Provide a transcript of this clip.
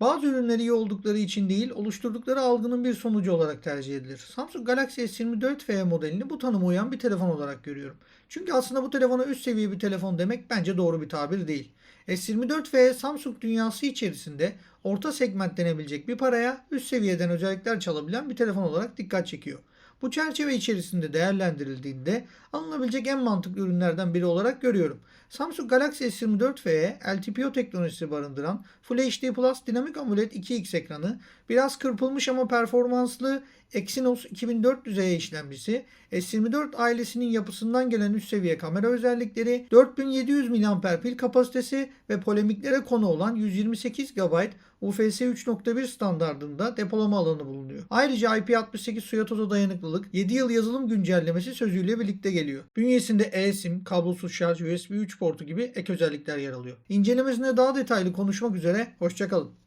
Bazı ürünler iyi oldukları için değil, oluşturdukları algının bir sonucu olarak tercih edilir. Samsung Galaxy S24 FE modelini bu tanıma uyan bir telefon olarak görüyorum. Çünkü aslında bu telefona üst seviye bir telefon demek bence doğru bir tabir değil. S24 FE Samsung dünyası içerisinde orta segment denebilecek bir paraya üst seviyeden özellikler çalabilen bir telefon olarak dikkat çekiyor. Bu çerçeve içerisinde değerlendirildiğinde alınabilecek en mantıklı ürünlerden biri olarak görüyorum. Samsung Galaxy S24 FE LTPO teknolojisi barındıran Full HD Plus Dinamik AMOLED 2X ekranı, biraz kırpılmış ama performanslı Exynos 2400E işlemcisi, S24 ailesinin yapısından gelen üst seviye kamera özellikleri, 4700 mAh pil kapasitesi ve polemiklere konu olan 128 GB UFS 3.1 standardında depolama alanı bulunuyor. Ayrıca IP68 suya toza dayanıklılık 7 yıl yazılım güncellemesi sözüyle birlikte geliyor. Bünyesinde eSIM, kablosuz şarj, USB 3 portu gibi ek özellikler yer alıyor. İncelemesine daha detaylı konuşmak üzere, hoşçakalın.